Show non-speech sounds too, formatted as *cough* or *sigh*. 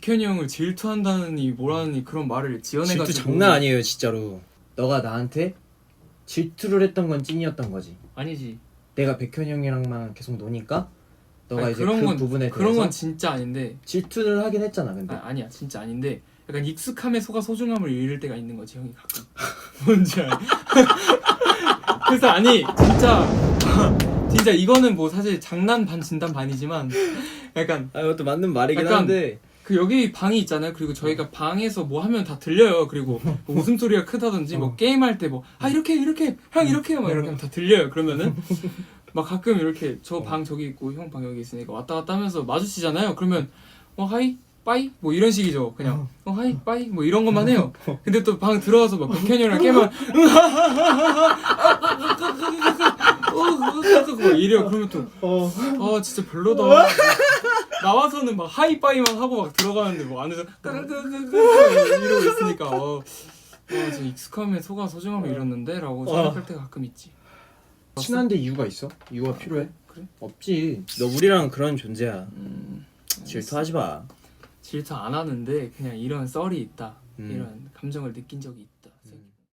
백현이 형을 질투한다느니 뭐라느니 그런 말을 지어내가지고 질투 장난 아니에요 진짜로. 너가 나한테 질투를 했던 건 찐이었던 거지. 아니지 내가 백현이 형이랑만 계속 노니까 너가 아니, 이제 그런 그 건 부분에 그런 대해서 건 진짜 아닌데 질투를 하긴 했잖아 근데. 아, 아니야 진짜 아닌데 약간 익숙함에 속아 소중함을 잃을 때가 있는 거지 형이 가끔 *laughs* 뭔지 알 *laughs* 그래서 아니 진짜 *laughs* 진짜 이거는 뭐 사실 장난 반 진담 반이지만 약간 아 이것도 맞는 말이긴 약간 한데 그 여기 방이 있잖아요 그리고 저희가 방에서 뭐 하면 다 들려요 그리고 뭐 웃음소리가 크다든지 뭐 게임할 때 뭐 아 이렇게 이렇게 형 이렇게 막 이렇게 하면 다 들려요 그러면은 막 가끔 이렇게 저 방 저기 있고 형 방 여기 있으니까 왔다 갔다 하면서 마주치잖아요 그러면 어 하이 빠이 뭐 이런 식이죠 그냥 어 하이 빠이 뭐 이런 것만 해요 근데 또 방 들어가서 막 백현이랑 게임만 뭐 이래요 그러면 어. 또아 진짜 별로다 나와서는 막 하이파이만 하고 막 들어가는데 뭐 안에서 이러고 있으니까 어, 와 진짜 익숙함에 속아 소중함을 잃었는데 라고 생각할 때가 가끔 있지 친한데 이유가 있어? 이유가 필요해? 그래? 없지. 너 우리랑 그런 존재야. 음, 질투하지 마. 질투 안 하는데 그냥 이런 썰이 있다 음. 이런 감정을 느낀 적이 있다